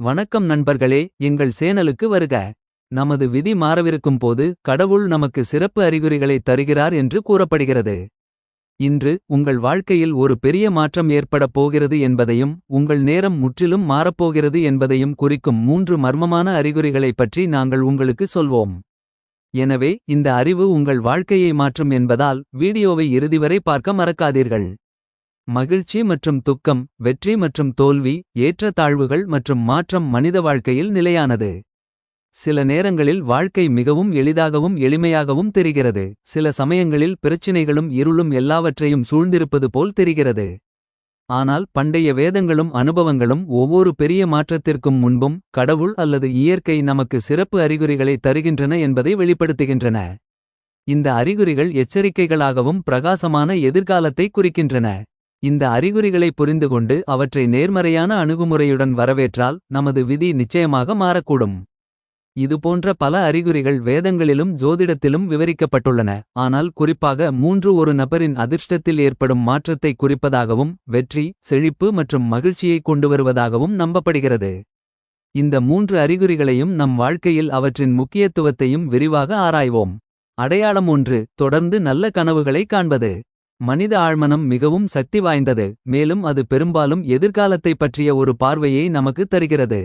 வணக்கம் நண்பர்களே எங்கள் சேனலுக்கு வருக. நமது விதி மாறவிருக்கும் போது கடவுள் நமக்கு சிறப்பு அறிகுறிகளை தருகிறார் என்று கூறப்படுகிறது. இன்று உங்கள் வாழ்க்கையில் ஒரு பெரிய மாற்றம் ஏற்படப் போகிறது என்பதையும் உங்கள் நேரம் முற்றிலும் மாறப்போகிறது என்பதையும் குறிக்கும் மூன்று மர்மமான அறிகுறிகளைப் பற்றி நாங்கள் உங்களுக்கு சொல்வோம். எனவே இந்த அறிவு உங்கள் வாழ்க்கையை மாற்றும் என்பதால் வீடியோவை இறுதிவரை பார்க்க மறக்காதீர்கள். மகிழ்ச்சி மற்றும் துக்கம் வெற்றி மற்றும் தோல்வி ஏற்றத்தாழ்வுகள் மற்றும் மாற்றம் மனித வாழ்க்கையில் நிலையானது. சில நேரங்களில் வாழ்க்கை மிகவும் எளிதாகவும் எளிமையாகவும் தெரிகிறது. சில சமயங்களில் பிரச்சினைகளும் இருளும் எல்லாவற்றையும் சூழ்ந்திருப்பது போல் தெரிகிறது. ஆனால் பண்டைய வேதங்களும் அனுபவங்களும் ஒவ்வொரு பெரிய மாற்றத்திற்கும் முன்பும் கடவுள் அல்லது இயற்கை நமக்கு சிறப்பு அறிகுறிகளை தருகின்றன என்பதை வெளிப்படுத்துகின்றன. இந்த அறிகுறிகள் எச்சரிக்கைகளாகவும் பிரகாசமான எதிர்காலத்தை குறிக்கின்றன. இந்த அறிகுறிகளை புரிந்துகொண்டு அவற்றை நேர்மறையான அணுகுமுறையுடன் வரவேற்றால் நமது விதி நிச்சயமாக மாறக்கூடும். இதுபோன்ற பல அறிகுறிகள் வேதங்களிலும் ஜோதிடத்திலும் விவரிக்கப்பட்டுள்ளன. ஆனால் குறிப்பாக மூன்று ஒரு நபரின் அதிர்ஷ்டத்தில் ஏற்படும் மாற்றத்தை குறிப்பதாகவும் வெற்றி செழிப்பு மற்றும் மகிழ்ச்சியை கொண்டுவருவதாகவும் நம்பப்படுகிறது. இந்த மூன்று அறிகுறிகளையும் நம் வாழ்க்கையில் அவற்றின் முக்கியத்துவத்தையும் விரிவாக ஆராய்வோம். அடையாளம் ஒன்று தொடர்ந்து நல்ல கனவுகளை காண்பது. மனித ஆழ்மனம் மிகவும் சக்தி வாய்ந்தது மேலும் அது பெரும்பாலும் எதிர்காலத்தைப் பற்றிய ஒரு பார்வையை நமக்கு தருகிறது.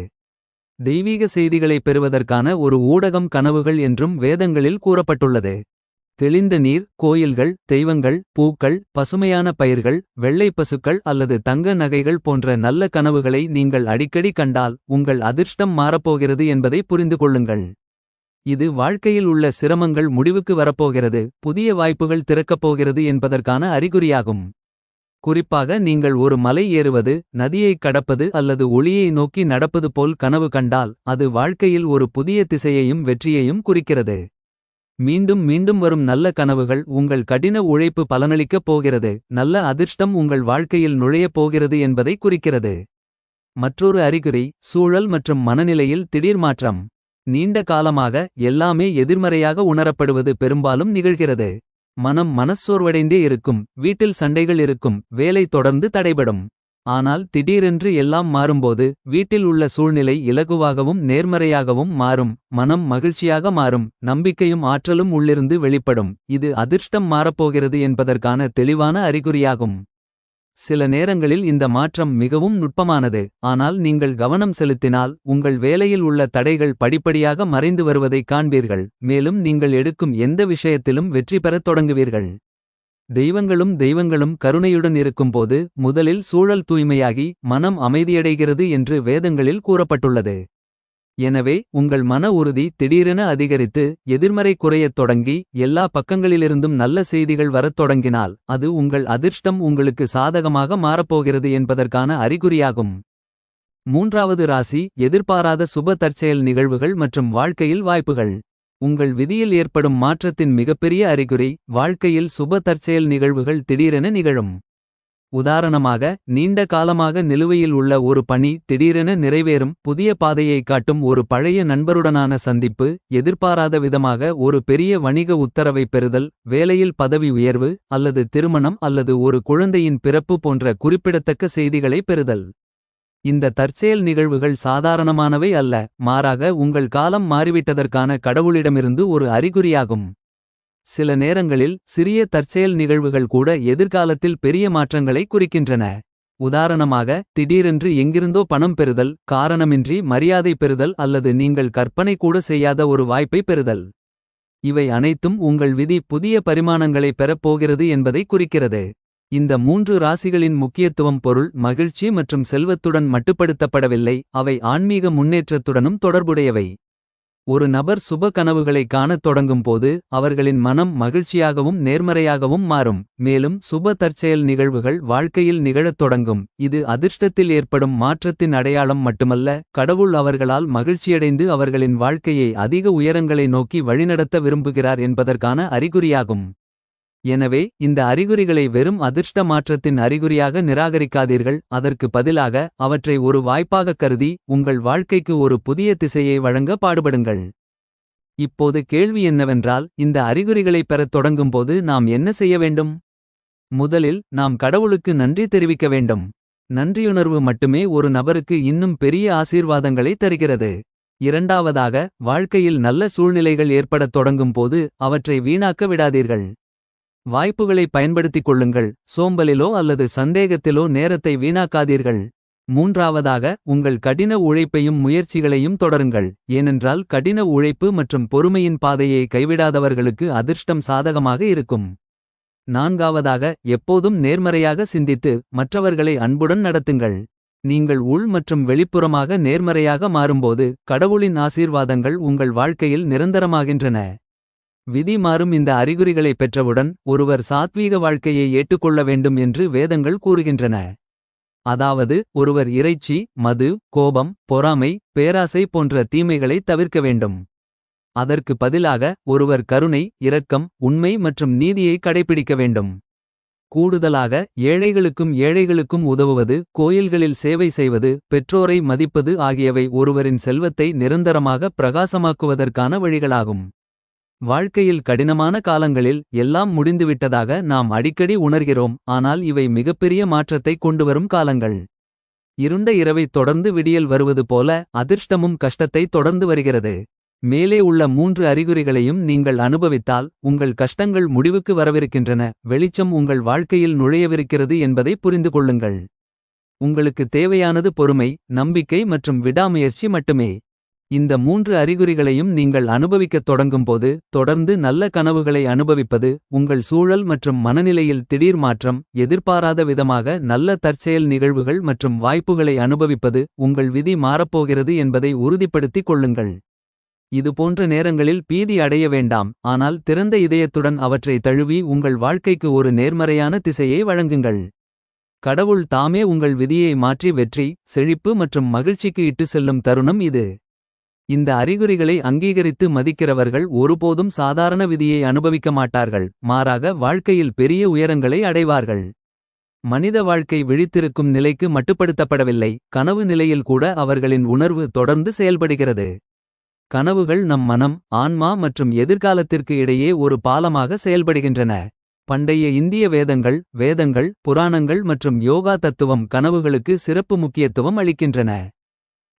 தெய்வீக செய்திகளை பெறுவதற்கான ஒரு ஊடகம் கனவுகள் என்றும் வேதங்களில் கூறப்பட்டுள்ளது. தெளிந்த நீர் கோயில்கள் தெய்வங்கள் பூக்கள் பசுமையான பயிர்கள் வெள்ளை பசுக்கள் அல்லது தங்க நகைகள் போன்ற நல்ல கனவுகளை நீங்கள் அடிக்கடி கண்டால் உங்கள் அதிர்ஷ்டம் மாறப்போகிறது என்பதை புரிந்து கொள்ளுங்கள். இது வாழ்க்கையில் உள்ள சிரமங்கள் முடிவுக்கு வரப்போகிறது புதிய வாய்ப்புகள் திறக்கப் போகிறது என்பதற்கான அறிகுறியாகும். குறிப்பாக நீங்கள் ஒரு மலை ஏறுவது நதியைக் கடப்பது அல்லது ஒளியை நோக்கி நடப்பது போல் கனவு கண்டால் அது வாழ்க்கையில் ஒரு புதிய திசையையும் வெற்றியையும் குறிக்கிறது. மீண்டும் மீண்டும் வரும் நல்ல கனவுகள் உங்கள் கடின உழைப்பு பலனளிக்கப் போகிறது நல்ல அதிர்ஷ்டம் உங்கள் வாழ்க்கையில் நுழையப் போகிறது என்பதை குறிக்கிறது. மற்றொரு அறிகுறி சூழல் மற்றும் மனநிலையில் திடீர் மாற்றம். நீண்ட காலமாக எல்லாமே எதிர்மறையாக உணரப்படுவது பெரும்பாலும் நிகழ்கிறது. மனம் மனச்சோர்வடைந்தே இருக்கும் வீட்டில் சண்டைகள் இருக்கும் வேலை தொடர்ந்து தடைபடும். ஆனால் திடீரென்று எல்லாம் மாறும்போது வீட்டில் உள்ள சூழ்நிலை இலகுவாகவும் நேர்மறையாகவும் மாறும் மனம் மகிழ்ச்சியாக மாறும் நம்பிக்கையும் ஆற்றலும் உள்ளிருந்து வெளிப்படும் இது அதிர்ஷ்டம் மாறப்போகிறது என்பதற்கான தெளிவான அறிகுறியாகும். சில நேரங்களில் இந்த மாற்றம் மிகவும் நுட்பமானது. ஆனால் நீங்கள் கவனம் செலுத்தினால் உங்கள் வேலையில் உள்ள தடைகள் படிப்படியாக மறைந்து வருவதைக் காண்பீர்கள். மேலும் நீங்கள் எடுக்கும் எந்த விஷயத்திலும் வெற்றி பெறத் தொடங்குவீர்கள். தெய்வங்களும் தெய்வங்களும் கருணையுடன் இருக்கும்போது முதலில் சூழல் தூய்மையாகி மனம் அமைதியடைகிறது என்று வேதங்களில் கூறப்பட்டுள்ளது. எனவே உங்கள் மன உறுதி திடீரென அதிகரித்து எதிர்மறை குறையத் தொடங்கி எல்லா பக்கங்களிலிருந்தும் நல்ல செய்திகள் வரத் தொடங்கினால் அது உங்கள் அதிர்ஷ்டம் உங்களுக்கு சாதகமாக மாறப்போகிறது என்பதற்கான அறிகுறியாகும். மூன்றாவது ராசி எதிர்பாராத சுப தற்செயல் நிகழ்வுகள் மற்றும் வாழ்க்கையில் வாய்ப்புகள். உங்கள் விதியில் ஏற்படும் மாற்றத்தின் மிகப்பெரிய அறிகுறி வாழ்க்கையில் சுப தற்செயல் நிகழ்வுகள் திடீரென நிகழும். உதாரணமாக நீண்ட காலமாக நிலுவையில் உள்ள ஒரு பணி திடீரென நிறைவேறும் புதிய பாதையை காட்டும் ஒரு பழைய நண்பருடனான சந்திப்பு எதிர்பாராத விதமாக ஒரு பெரிய வணிக உத்தரவை பெறுதல் வேலையில் பதவி உயர்வு அல்லது திருமணம் அல்லது ஒரு குழந்தையின் பிறப்பு போன்ற குறிப்பிடத்தக்க செய்திகளை பெறுதல். இந்த தற்செயல் நிகழ்வுகள் சாதாரணமானவை அல்ல மாறாக உங்கள் காலம் மாறிவிட்டதற்கான கடவுளிடமிருந்து ஒரு அறிகுறியாகும். சில நேரங்களில் சிறிய தற்செயல் நிகழ்வுகள் கூட எதிர்காலத்தில் பெரிய மாற்றங்களை குறிக்கின்றன. உதாரணமாக திடீரென்று எங்கிருந்தோ பணம் பெறுதல் காரணமின்றி மரியாதை பெறுதல் அல்லது நீங்கள் கற்பனை கூட செய்யாத ஒரு வாய்ப்பை பெறுதல். இவை அனைத்தும் உங்கள் விதி புதிய பரிமாணங்களை பெறப்போகிறது என்பதை குறிக்கிறது. இந்த மூன்று ராசிகளின் முக்கியத்துவம் பொருள் மகிழ்ச்சி மற்றும் செல்வத்துடன் மட்டுப்படுத்தப்படவில்லை அவை ஆன்மீக முன்னேற்றத்துடனும் தொடர்புடையவை. ஒரு நபர் சுப கனவுகளை காணத் தொடங்கும் போது அவர்களின் மனம் மகிழ்ச்சியாகவும் நேர்மறையாகவும் மாறும். மேலும் சுப தற்செயல் நிகழ்வுகள் வாழ்க்கையில் நிகழத் தொடங்கும். இது அதிர்ஷ்டத்தில் ஏற்படும் மாற்றத்தின் அடையாளம் மட்டுமல்ல கடவுள் அவர்களால் மகிழ்ச்சியடைந்து அவர்களின் வாழ்க்கையை அதிக உயரங்களை நோக்கி வழிநடத்த விரும்புகிறார் என்பதற்கான அறிகுறியாகும். எனவே இந்த அறிகுறிகளை வெறும் அதிர்ஷ்ட மாற்றத்தின் அறிகுறியாக நிராகரிக்காதீர்கள் அதற்கு பதிலாக அவற்றை ஒரு வாய்ப்பாகக் கருதி உங்கள் வாழ்க்கைக்கு ஒரு புதிய திசையை வழங்க பாடுபடுங்கள் இப்போது கேள்வி என்னவென்றால் இந்த அறிகுறிகளைப் பெறத் தொடங்கும்போது நாம் என்ன செய்ய வேண்டும் முதலில் நாம் கடவுளுக்கு நன்றி தெரிவிக்க வேண்டும் நன்றியுணர்வு மட்டுமே ஒரு நபருக்கு இன்னும் பெரிய ஆசீர்வாதங்களை தருகிறது. இரண்டாவதாக வாழ்க்கையில் நல்ல சூழ்நிலைகள் ஏற்படத் தொடங்கும் போது அவற்றை வீணாக்க விடாதீர்கள். வாய்ப்புகளை பயன்படுத்திக் கொள்ளுங்கள் சோம்பலிலோ அல்லது சந்தேகத்திலோ நேரத்தை வீணாக்காதீர்கள். மூன்றாவதாக உங்கள் கடின உழைப்பையும் முயற்சிகளையும் தொடருங்கள். ஏனென்றால் கடின உழைப்பு மற்றும் பொறுமையின் பாதையை கைவிடாதவர்களுக்கு அதிர்ஷ்டம் சாதகமாக இருக்கும். நான்காவதாக எப்போதும் நேர்மறையாக சிந்தித்து மற்றவர்களை அன்புடன் நடத்துங்கள். நீங்கள் உள் மற்றும் வெளிப்புறமாக நேர்மறையாக மாறும்போது கடவுளின் ஆசீர்வாதங்கள் உங்கள் வாழ்க்கையில் நிரந்தரமாகின்றன. விதி மாறும் இந்த அறிகுறிகளை பெற்றவுடன் ஒருவர் சாத்வீக வாழ்க்கையை ஏற்றுக்கொள்ள வேண்டும் என்று வேதங்கள் கூறுகின்றன. அதாவது ஒருவர் இறைச்சி மது கோபம் பொறாமை பேராசை போன்ற தீமைகளை தவிர்க்க வேண்டும். அதற்கு பதிலாக ஒருவர் கருணை இரக்கம் உண்மை மற்றும் நீதியை கடைபிடிக்க வேண்டும். கூடுதலாக ஏழைகளுக்கும் ஏழைகளுக்கும் உதவுவது கோயில்களில் சேவை செய்வது பெற்றோரை மதிப்பது ஆகியவை ஒருவரின் செல்வத்தை நிரந்தரமாக பிரகாசமாக்குவதற்கான வழிகளாகும். வாழ்க்கையில் கடினமான காலங்களில் எல்லாம் முடிந்துவிட்டதாக நாம் அடிக்கடி உணர்கிறோம் ஆனால் இவை மிகப்பெரிய மாற்றத்தை கொண்டுவரும் காலங்கள். இருண்ட இரவைத் தொடர்ந்து விடியல் வருவது போல அதிர்ஷ்டமும் கஷ்டத்தை தொடர்ந்து வருகிறது. மேலே உள்ள மூன்று அறிகுறிகளையும் நீங்கள் அனுபவித்தால் உங்கள் கஷ்டங்கள் முடிவுக்கு வரவிருக்கின்றன வெளிச்சம் உங்கள் வாழ்க்கையில் நுழையவிருக்கிறது என்பதை புரிந்து கொள்ளுங்கள். உங்களுக்கு தேவையானது பொறுமை நம்பிக்கை மற்றும் விடாமுயற்சி மட்டுமே. இந்த மூன்று அறிகுறிகளையும் நீங்கள் அனுபவிக்கத் தொடங்கும்போது தொடர்ந்து நல்ல கனவுகளை அனுபவிப்பது உங்கள் சூழல் மற்றும் மனநிலையில் திடீர் மாற்றம் எதிர்பாராத விதமாக நல்ல தற்செயல் நிகழ்வுகள் மற்றும் வாய்ப்புகளை அனுபவிப்பது உங்கள் விதி மாறப்போகிறது என்பதை உறுதிப்படுத்திக் கொள்ளுங்கள். இதுபோன்ற நேரங்களில் பீதி அடைய வேண்டாம் ஆனால் திறந்த இதயத்துடன் அவற்றை தழுவி உங்கள் வாழ்க்கைக்கு ஒரு நேர்மறையான திசையை வழங்குங்கள். கடவுள் தாமே உங்கள் விதியை மாற்றி வெற்றி செழிப்பு மற்றும் மகிழ்ச்சிக்கு இட்டு செல்லும் தருணம் இது. இந்த அறிகுறிகளை அங்கீகரித்து மதிக்கிறவர்கள் ஒருபோதும் சாதாரண விதியை அனுபவிக்க மாட்டார்கள் மாறாக வாழ்க்கையில் பெரிய உயரங்களை அடைவார்கள். மனித வாழ்க்கை விழித்திருக்கும் நிலைக்கு மட்டுப்படுத்தப்படவில்லை கனவு நிலையில் கூட அவர்களின் உணர்வு தொடர்ந்து செயல்படுகிறது. கனவுகள் நம் மனம் ஆன்மா மற்றும் எதிர்காலத்திற்கு இடையே ஒரு பாலமாக செயல்படுகின்றன. பண்டைய இந்திய வேதங்கள் வேதங்கள் புராணங்கள் மற்றும் யோகா தத்துவம் கனவுகளுக்கு சிறப்பு முக்கியத்துவம் அளிக்கின்றன.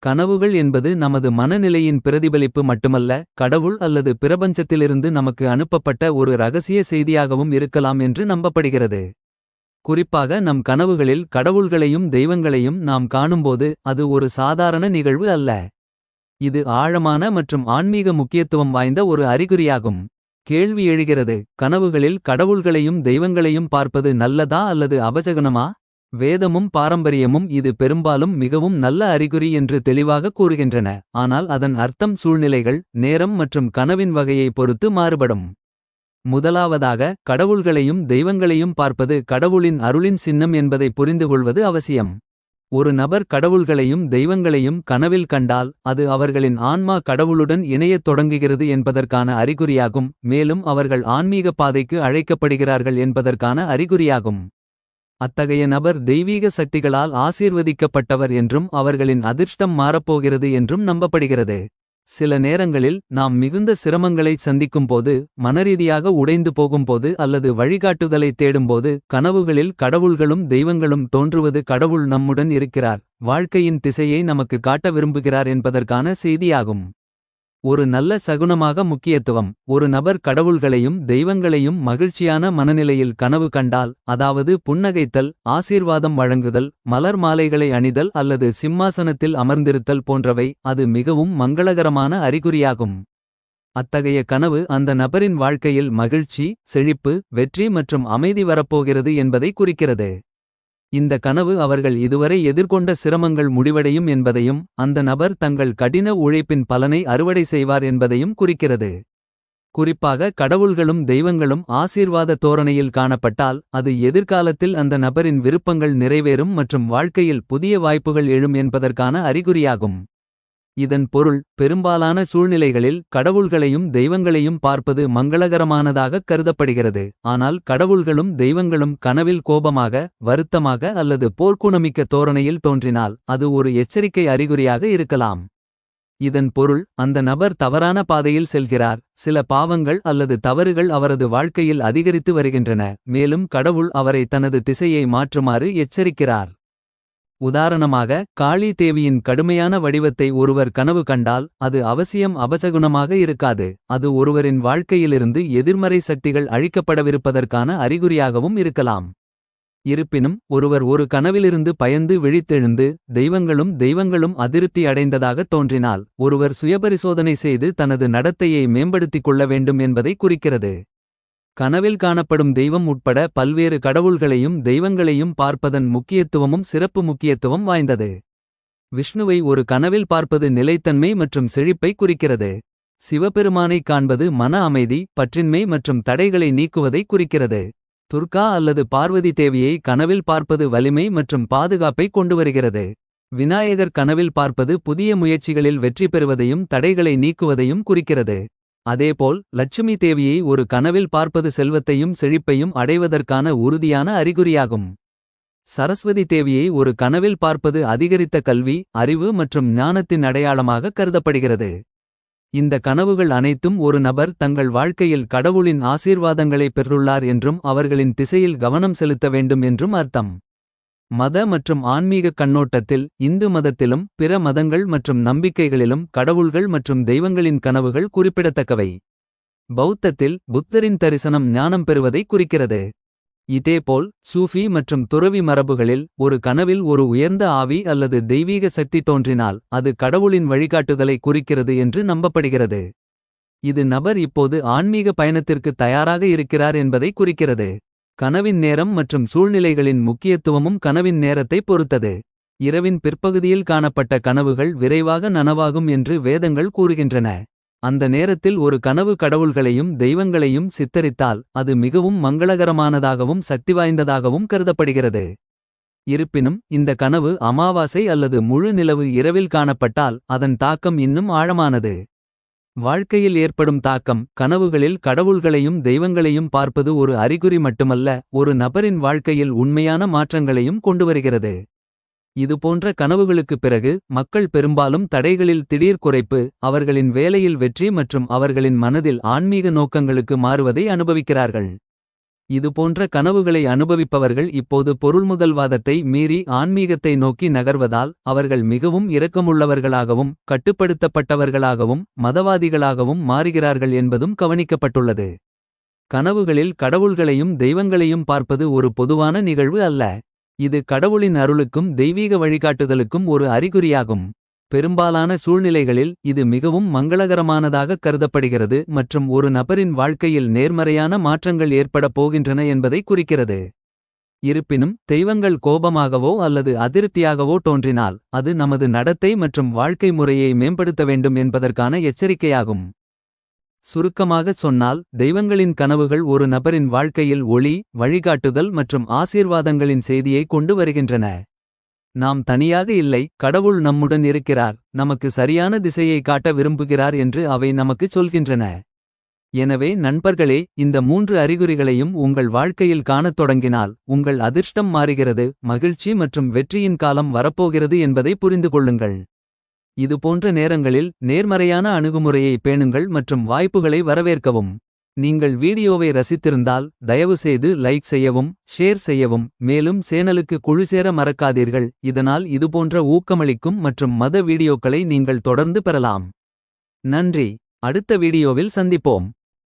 கனவுகள் என்பது நமது மனநிலையின் பிரதிபலிப்பு மட்டுமல்ல கடவுள் அல்லது பிரபஞ்சத்திலிருந்து நமக்கு அனுப்பப்பட்ட ஒரு ரகசிய செய்தியாகவும் இருக்கலாம் என்று நம்பப்படுகிறது. குறிப்பாக நம் கனவுகளில் கடவுள்களையும் தெய்வங்களையும் நாம் காணும்போது அது ஒரு சாதாரண நிகழ்வு அல்ல. இது ஆழமான மற்றும் ஆன்மீக முக்கியத்துவம் வாய்ந்த ஒரு அறிகுறியாகும். கேள்வி எழுகிறது கனவுகளில் கடவுள்களையும் தெய்வங்களையும் பார்ப்பது நல்லதா அல்லது அபஜகனமா. வேதமும் பாரம்பரியமும் இது பெரும்பாலும் மிகவும் நல்ல அறிகுறி என்று தெளிவாக கூறுகின்றன. ஆனால் அதன் அர்த்தம் சூழ்நிலைகள் நேரம் மற்றும் கனவின் வகையை பொறுத்து மாறுபடும். முதலாவதாக கடவுள்களையும் தெய்வங்களையும் பார்ப்பது கடவுளின் அருளின் சின்னம் என்பதை புரிந்துகொள்வது அவசியம். ஒரு நபர் கடவுள்களையும் தெய்வங்களையும் கனவில் கண்டால் அது அவர்களின் ஆன்மா கடவுளுடன் இணையத் தொடங்குகிறது என்பதற்கான அறிகுறியாகும் மேலும் அவர்கள் ஆன்மீக பாதைக்கு அழைக்கப்படுகிறார்கள் என்பதற்கான அறிகுறியாகும். அத்தகைய நபர் தெய்வீக சக்திகளால் ஆசீர்வதிக்கப்பட்டவர் என்றும் அவர்களின் அதிர்ஷ்டம் மாறப்போகிறது என்றும் நம்பப்படுகிறது. சில நேரங்களில் நாம் மிகுந்த சிரமங்களை சந்திக்கும்போது மனரீதியாக உடைந்து போகும்போது அல்லது வழிகாட்டுதலை தேடும்போது கனவுகளில் கடவுள்களும் தெய்வங்களும் தோன்றுவது கடவுள் நம்முடன் இருக்கிறார் வாழ்க்கையின் திசையை நமக்கு காட்ட விரும்புகிறார் என்பதற்கான செய்தியாகும். ஒரு நல்ல சகுனமாக முக்கியத்துவம் ஒரு நபர் கடவுள்களையும் தெய்வங்களையும் மகிழ்ச்சியான மனநிலையில் கனவு கண்டால் அதாவது புன்னகைத்தல் ஆசீர்வாதம் வழங்குதல் மலர் மாலைகளை அணிதல் அல்லது சிம்மாசனத்தில் அமர்ந்திருத்தல் போன்றவை அது மிகவும் மங்களகரமான அறிகுறியாகும். அத்தகைய கனவு அந்த நபரின் வாழ்க்கையில் மகிழ்ச்சி செழிப்பு வெற்றி மற்றும் அமைதி வரப்போகிறது என்பதை குறிக்கிறது. இந்த கனவு அவர்கள் இதுவரை எதிர்கொண்ட சிரமங்கள் முடிவடையும் என்பதையும் அந்த நபர் தங்கள் கடின உழைப்பின் பலனை அறுவடை செய்வார் என்பதையும் குறிக்கிறது. குறிப்பாக கடவுள்களும் தெய்வங்களும் ஆசீர்வாத தோரணையில் காணப்பட்டால் அது எதிர்காலத்தில் அந்த நபரின் விருப்பங்கள் நிறைவேறும் மற்றும் வாழ்க்கையில் புதிய வாய்ப்புகள் எழும் என்பதற்கான அறிகுறியாகும். இதன் பொருள் பெரும்பாலான சூழ்நிலைகளில் கடவுள்களையும் தெய்வங்களையும் பார்ப்பது மங்களகரமானதாகக் கருதப்படுகிறது. ஆனால் கடவுள்களும் தெய்வங்களும் கனவில் கோபமாக வருத்தமாக அல்லது போர்க்குணமிக்க தோரணையில் தோன்றினால் அது ஒரு எச்சரிக்கை அறிகுறியாக இருக்கலாம். இதன் பொருள் அந்த நபர் தவறான பாதையில் செல்கிறார் சில பாவங்கள் அல்லது தவறுகள் அவரது வாழ்க்கையில் அதிகரித்து வருகின்றன மேலும் கடவுள் அவரை தனது திசையை மாற்றுமாறு எச்சரிக்கிறார். உதாரணமாக காளி தேவியின் கடுமையான வடிவத்தை ஒருவர் கனவு கண்டால் அது அவசியம் அபசகுணமாக இருக்காது. அது ஒருவரின் வாழ்க்கையிலிருந்து எதிர்மறை சக்திகள் அழிக்கப்படவிருப்பதற்கான அறிகுறியாகவும் இருக்கலாம். இருப்பினும் ஒருவர் ஒரு கனவிலிருந்து பயந்து விழித்தெழுந்து தெய்வங்களும் தெய்வங்களும் அதிருப்தி அடைந்ததாகத் தோன்றினால் ஒருவர் சுயபரிசோதனை செய்து தனது நடத்தையை மேம்படுத்திக் கொள்ள வேண்டும் என்பதை குறிக்கிறது. கனவில் காணப்படும் தெய்வம் உட்பட பல்வேறு கடவுள்களையும் தெய்வங்களையும் பார்ப்பதன் முக்கியத்துவமும் சிறப்பு முக்கியத்துவம் வாய்ந்தது. விஷ்ணுவை ஒரு கனவில் பார்ப்பது நிலைத்தன்மை மற்றும் செழிப்பை குறிக்கிறது. சிவபெருமானைக் காண்பது மன அமைதி பற்றின்மை மற்றும் தடைகளை நீக்குவதை குறிக்கிறது. துர்கா அல்லது பார்வதி தேவியை கனவில் பார்ப்பது வலிமை மற்றும் பாதுகாப்பை கொண்டுவருகிறது. விநாயகர் கனவில் பார்ப்பது புதிய முயற்சிகளில் வெற்றி பெறுவதையும் தடைகளை நீக்குவதையும் குறிக்கிறது. அதேபோல் லட்சுமி தேவியை ஒரு கனவில் பார்ப்பது செல்வத்தையும் செழிப்பையும் அடைவதற்கான உறுதியான அறிகுறியாகும். சரஸ்வதி தேவியை ஒரு கனவில் பார்ப்பது அதிகரித்த கல்வி அறிவு மற்றும் ஞானத்தின் அடையாளமாக கருதப்படுகிறது. இந்த கனவுகள் அனைத்தும் ஒரு நபர் தங்கள் வாழ்க்கையில் கடவுளின் ஆசீர்வாதங்களை பெற்றுள்ளார் என்றும் அவர்களின் திசையில் கவனம் செலுத்த வேண்டும் என்றும் அர்த்தம். மத மற்றும் ஆன்மீகக் கண்ணோட்டத்தில் இந்து மதத்திலும் பிற மதங்கள் மற்றும் நம்பிக்கைகளிலும் கடவுள்கள் மற்றும் தெய்வங்களின் கனவுகள் குறிப்பிடத்தக்கவை. பௌத்தத்தில் புத்தரின் தரிசனம் ஞானம் பெறுவதை குறிக்கிறது. இதேபோல் சூஃபி மற்றும் துறவி மரபுகளில் ஒரு கனவில் ஒரு உயர்ந்த ஆவி அல்லது தெய்வீக சக்தி தோன்றினால் அது கடவுளின் வழிகாட்டுதலை குறிக்கிறது என்று நம்பப்படுகிறது. இது நபர் இப்போது ஆன்மீக பயணத்திற்கு தயாராக இருக்கிறார் என்பதை குறிக்கிறது. கனவின் நேரம் மற்றும் சூழ்நிலைகளின் முக்கியத்துவமும் கனவின் நேரத்தை பொறுத்தது. இரவின் பிற்பகுதியில் காணப்பட்ட கனவுகள் விரைவாக நனவாகும் என்று வேதங்கள் கூறுகின்றன. அந்த நேரத்தில் ஒரு கனவு கடவுள்களையும் தெய்வங்களையும் சித்தரித்தால் அது மிகவும் மங்களகரமானதாகவும் சக்திவாய்ந்ததாகவும் கருதப்படுகிறது. இருப்பினும் இந்த கனவு அமாவாசை அல்லது முழு நிலவு இரவில் காணப்பட்டால் அதன் தாக்கம் இன்னும் ஆழமானது. வாழ்க்கையில் ஏற்படும் தாக்கம் கனவுகளில் கடவுள்களையும் தெய்வங்களையும் பார்ப்பது ஒரு அறிகுறி மட்டுமல்ல ஒரு நபரின் வாழ்க்கையில் உண்மையான மாற்றங்களையும் கொண்டுவருகிறது. இதுபோன்ற கனவுகளுக்குப் பிறகு மக்கள் பெரும்பாலும் தடைகளில் திடீர் குறைப்பு அவர்களின் வேலையில் வெற்றி மற்றும் அவர்களின் மனதில் ஆன்மீக நோக்கங்களுக்கு மாறுவதை அனுபவிக்கிறார்கள். இதுபோன்ற கனவுகளை அனுபவிப்பவர்கள் இப்போது பொருள்முதல்வாதத்தை மீறி ஆன்மீகத்தை நோக்கி நகர்வதால் அவர்கள் மிகவும் இரக்கமுள்ளவர்களாகவும் கட்டுப்படுத்தப்பட்டவர்களாகவும் மதவாதிகளாகவும் மாறுகிறார்கள் என்பதும் கவனிக்கப்பட்டுள்ளது. கனவுகளில் கடவுள்களையும் தெய்வங்களையும் பார்ப்பது ஒரு பொதுவான நிகழ்வு அல்ல. இது கடவுளின் அருளுக்கும் தெய்வீக வழிகாட்டுதலுக்கும் ஒரு அறிகுறியாகும். பெரும்பாலான சூழ்நிலைகளில் இது மிகவும் மங்களகரமானதாக கருதப்படுகிறது மற்றும் ஒரு நபரின் வாழ்க்கையில் நேர்மறையான மாற்றங்கள் ஏற்படப் போகின்றன என்பதை குறிக்கிறது. இருப்பினும் தெய்வங்கள் கோபமாகவோ அல்லது அதிருப்தியாகவோ தோன்றினால் அது நமது நடத்தை மற்றும் வாழ்க்கை முறையை மேம்படுத்த வேண்டும் என்பதற்கான எச்சரிக்கையாகும். சுருக்கமாகச் சொன்னால் தெய்வங்களின் கனவுகள் ஒரு நபரின் வாழ்க்கையில் ஒளி வழிகாட்டுதல் மற்றும் ஆசீர்வாதங்களின் செய்தியை கொண்டு வருகின்றன. நாம் தனியாக இல்லை கடவுள் நம்முடன் இருக்கிறார் நமக்கு சரியான திசையை காட்ட விரும்புகிறார் என்று அவை நமக்குச் சொல்கின்றன. எனவே நண்பர்களே இந்த மூன்று அறிகுறிகளையும் உங்கள் வாழ்க்கையில் காணத் தொடங்கினால் உங்கள் அதிர்ஷ்டம் மாறுகிறது மகிழ்ச்சி மற்றும் வெற்றியின் காலம் வரப்போகிறது என்பதை புரிந்து கொள்ளுங்கள். இதுபோன்ற நேரங்களில் நேர்மறையான அணுகுமுறையை பேணுங்கள் மற்றும் வாய்ப்புகளை வரவேற்கவும். நீங்கள் வீடியோவை ரசித்திருந்தால் தயவுசெய்து லைக் செய்யவும் ஷேர் செய்யவும் மேலும் சேனலுக்கு குழுசேர மறக்காதீர்கள். இதனால் இதுபோன்ற ஊக்கமளிக்கும் மற்றும் மத வீடியோக்களை நீங்கள் தொடர்ந்து பெறலாம். நன்றி. அடுத்த வீடியோவில் சந்திப்போம்.